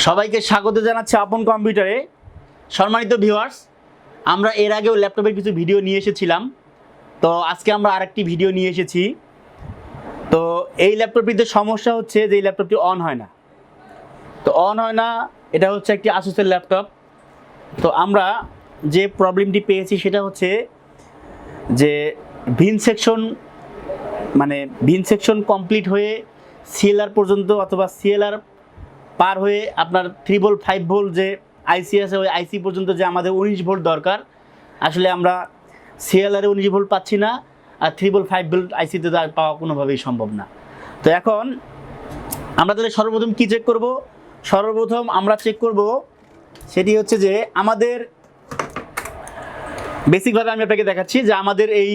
সবাইকে স্বাগত জানাচ্ছি আপন কম্পিউটারে। সম্মানিত ভিউয়ার্স আমরা এর আগেও ল্যাপটপের কিছু ভিডিও নিয়ে এসেছিলাম। তো আজকে আমরা আরেকটি ভিডিও নিয়ে এসেছি। তো এই ল্যাপটপটিতে সমস্যা হচ্ছে যে এই ল্যাপটপটি অন হয় না। তো অন হয় না, এটা হচ্ছে একটি আসুসের ল্যাপটপ। তো আমরা যে প্রবলেমটি পেয়েছি সেটা হচ্ছে যে ভিন সেকশন মানে ভিন সেকশন কমপ্লিট হয়ে সিএলআর পর্যন্ত অথবা সিএলআর পার হয়ে আপনার থ্রি ভোল্ট ফাইভ ভোল্ট যে আইসি আছে, ওই আইসি পর্যন্ত যে আমাদের উনিশ ভোল্ট দরকার। আসলে আমরা সিএলআরে উনিশ ভোল্ট পাচ্ছি না, আর থ্রি ভোল্ট ফাইভ ভোল্ট আইসিতে তো পাওয়া কোনোভাবেই সম্ভব না। তো এখন আমরা তাহলে সর্বপ্রথম কী চেক করব? সর্বপ্রথম আমরা চেক করব সেটি হচ্ছে যে আমাদের বেসিকভাবে আমি আপনাকে দেখাচ্ছি যে আমাদের এই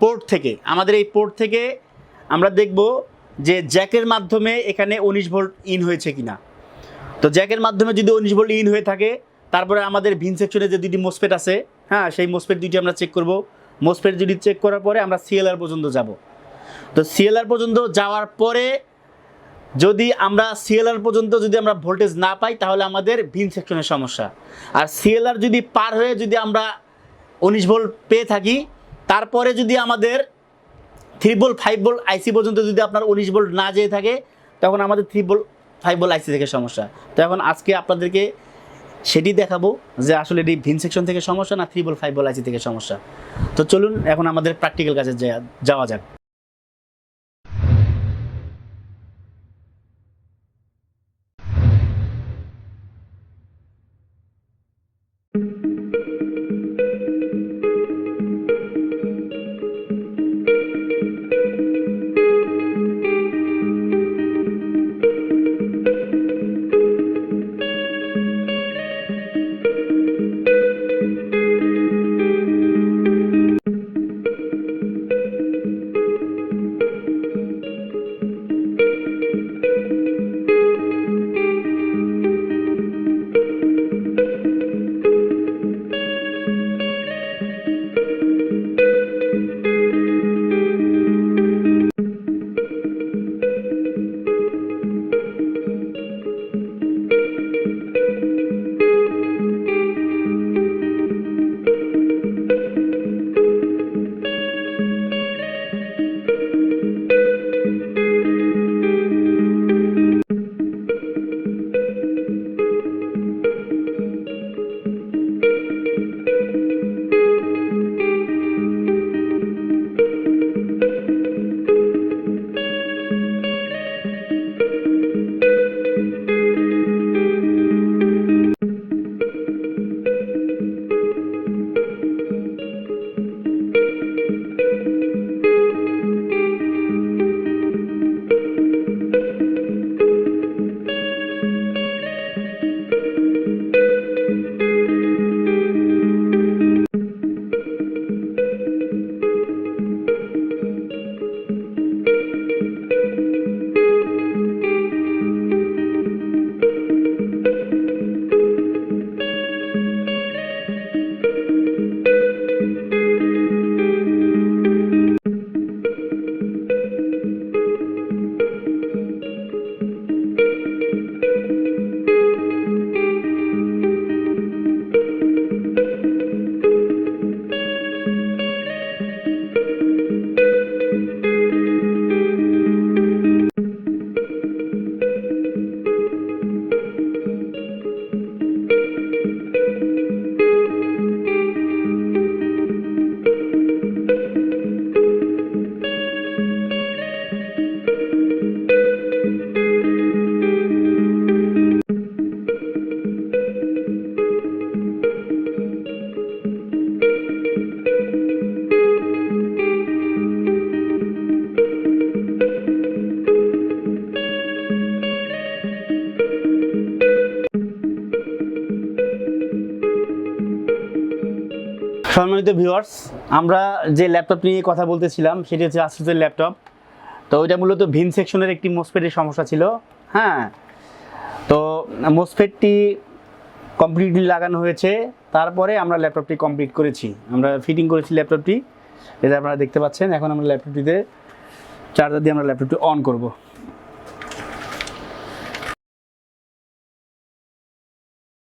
পোর্ট থেকে, আমাদের এই পোর্ট থেকে আমরা দেখব যে জ্যাকের মাধ্যমে এখানে উনিশ ভোল্ট ইন হয়েছে কিনা। তো জ্যাকের মাধ্যমে যদি উনিশ ভোল্ট ইন হয়ে থাকে, তারপরে আমাদের ভিন সেকশনে যে দুটি মোসপেট আছে হ্যাঁ সেই মোসপেট দুইটি আমরা চেক করব। মোসপেট দুটি চেক করার পরে আমরা সিএলআর পর্যন্ত যাব। তো সিএলআর পর্যন্ত যাওয়ার পরে যদি আমরা সিএলআর পর্যন্ত যদি আমরা ভোল্টেজ না পাই, তাহলে আমাদের ভিন সেকশনের সমস্যা। আর সিএলআর যদি পার হয়ে যদি আমরা উনিশ ভোল্ট পেয়ে থাকি, তারপরে যদি আমাদের three volt five volt IC পর্যন্ত যদি আপনার উনিশ ভোল্ট না যেয়ে থাকে, তখন আমাদের three volt five volt IC থেকে সমস্যা। তো এখন আজকে আপনাদেরকে সেটি দেখাবো যে আসলে এটি ভিন সেকশন থেকে সমস্যা না থ্রি বল ফাইভ বল আইসি থেকে সমস্যা। তো চলুন এখন আমাদের প্র্যাকটিক্যাল কাজে যাওয়া যাক। সম্মানিত ভিউয়ার্স আমরা যে ল্যাপটপ নিয়ে কথা বলতেছিলাম, সেটি হচ্ছে আসুসের ল্যাপটপ তো ওইটা মূলত ভিন সেকশনের একটি মোসপেটের সমস্যা ছিল। হ্যাঁ তো মোসফেটটি কমপ্লিটলি লাগানো হয়েছে। তারপরে আমরা ল্যাপটপটি কমপ্লিট করেছি। আমরা ফিটিং করেছি ল্যাপটপটি এটা আপনারা দেখতে পাচ্ছেন। এখন আমরা ল্যাপটপটিতে চার্জার দিয়ে আমরা ল্যাপটপটি অন করব।